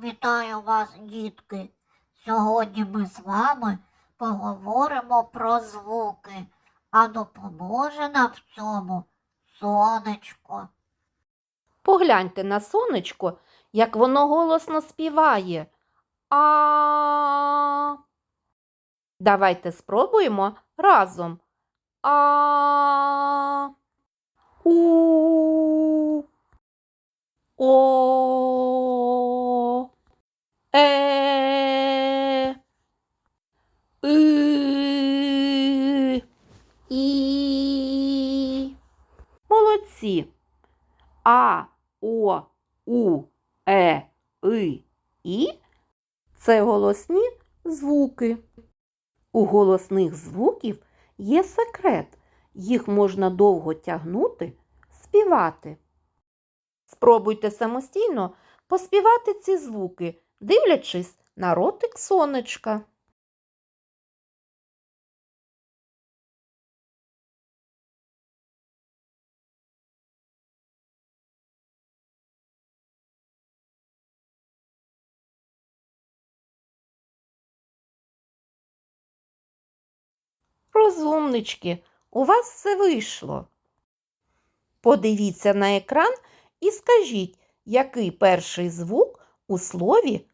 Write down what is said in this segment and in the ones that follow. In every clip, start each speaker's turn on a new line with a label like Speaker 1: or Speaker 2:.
Speaker 1: Вітаю вас, дітки. Сьогодні ми з вами поговоримо про звуки, а допоможе нам в цьому сонечко.
Speaker 2: Погляньте на сонечко, як воно голосно співає. А. Давайте спробуємо разом. А. У. О. І. Молодці. А, О, У, Е, И, І це голосні звуки. У голосних звуків є секрет. Їх можна довго тягнути, співати. Спробуйте самостійно поспівати ці звуки, дивлячись на ротик сонечка. Розумнички, у вас все вийшло. Подивіться на екран і скажіть, який перший звук у слові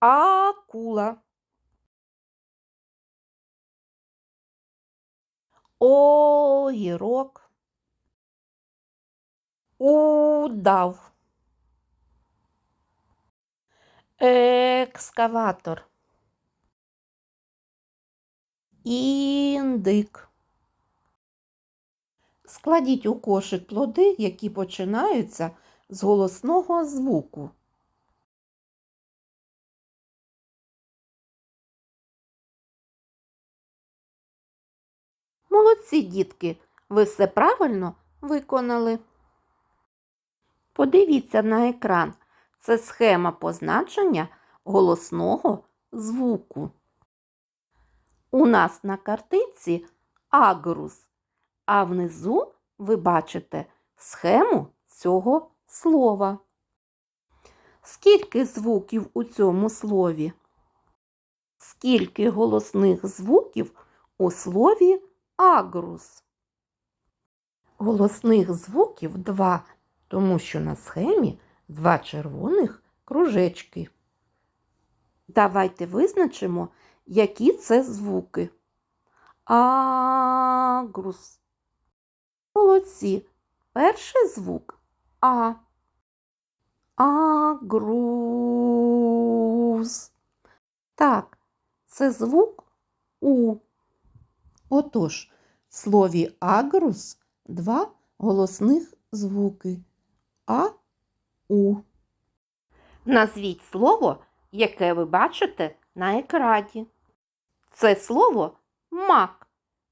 Speaker 2: акула. Огірок. Удав. Екскаватор. Індик. Складіть у кошик плоди, які починаються з голосного звуку. Молодці, дітки, ви все правильно виконали. Подивіться на екран. Це схема позначення голосного звуку. У нас на картинці агрус, а внизу ви бачите схему цього слова. Скільки звуків у цьому слові? Скільки голосних звуків у слові агрус? Голосних звуків два, тому що на схемі два червоних кружечки. Давайте визначимо, які це звуки. Агрус. Молодці. Перший звук А. Агрус. Так, це звук У. Отож, в слові агрус два голосних звуки А, У. Назвіть слово, яке ви бачите на екрані. Це слово мак.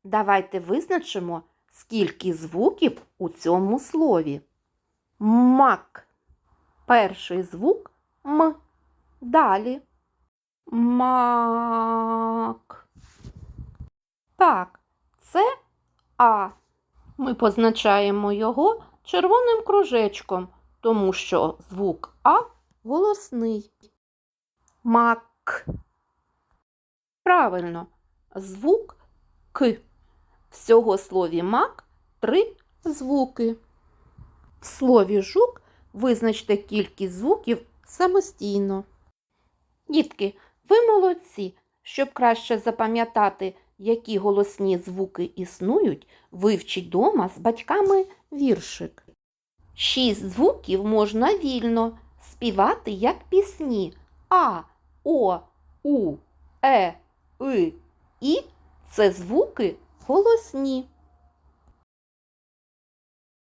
Speaker 2: Давайте визначимо, скільки звуків у цьому слові. Мак. Перший звук М. Далі. Мак. Так, це А. Ми позначаємо його червоним кружечком, тому що звук А голосний. Мак. Правильно, звук К. Всього слові мак три звуки. В слові жук визначте кількість звуків самостійно. Дітки, ви молодці. Щоб краще запам'ятати, які голосні звуки існують, вивчіть дома з батьками віршик. Шість звуків можна вільно співати як пісні А, О, У, Е, И, І це звуки голосні.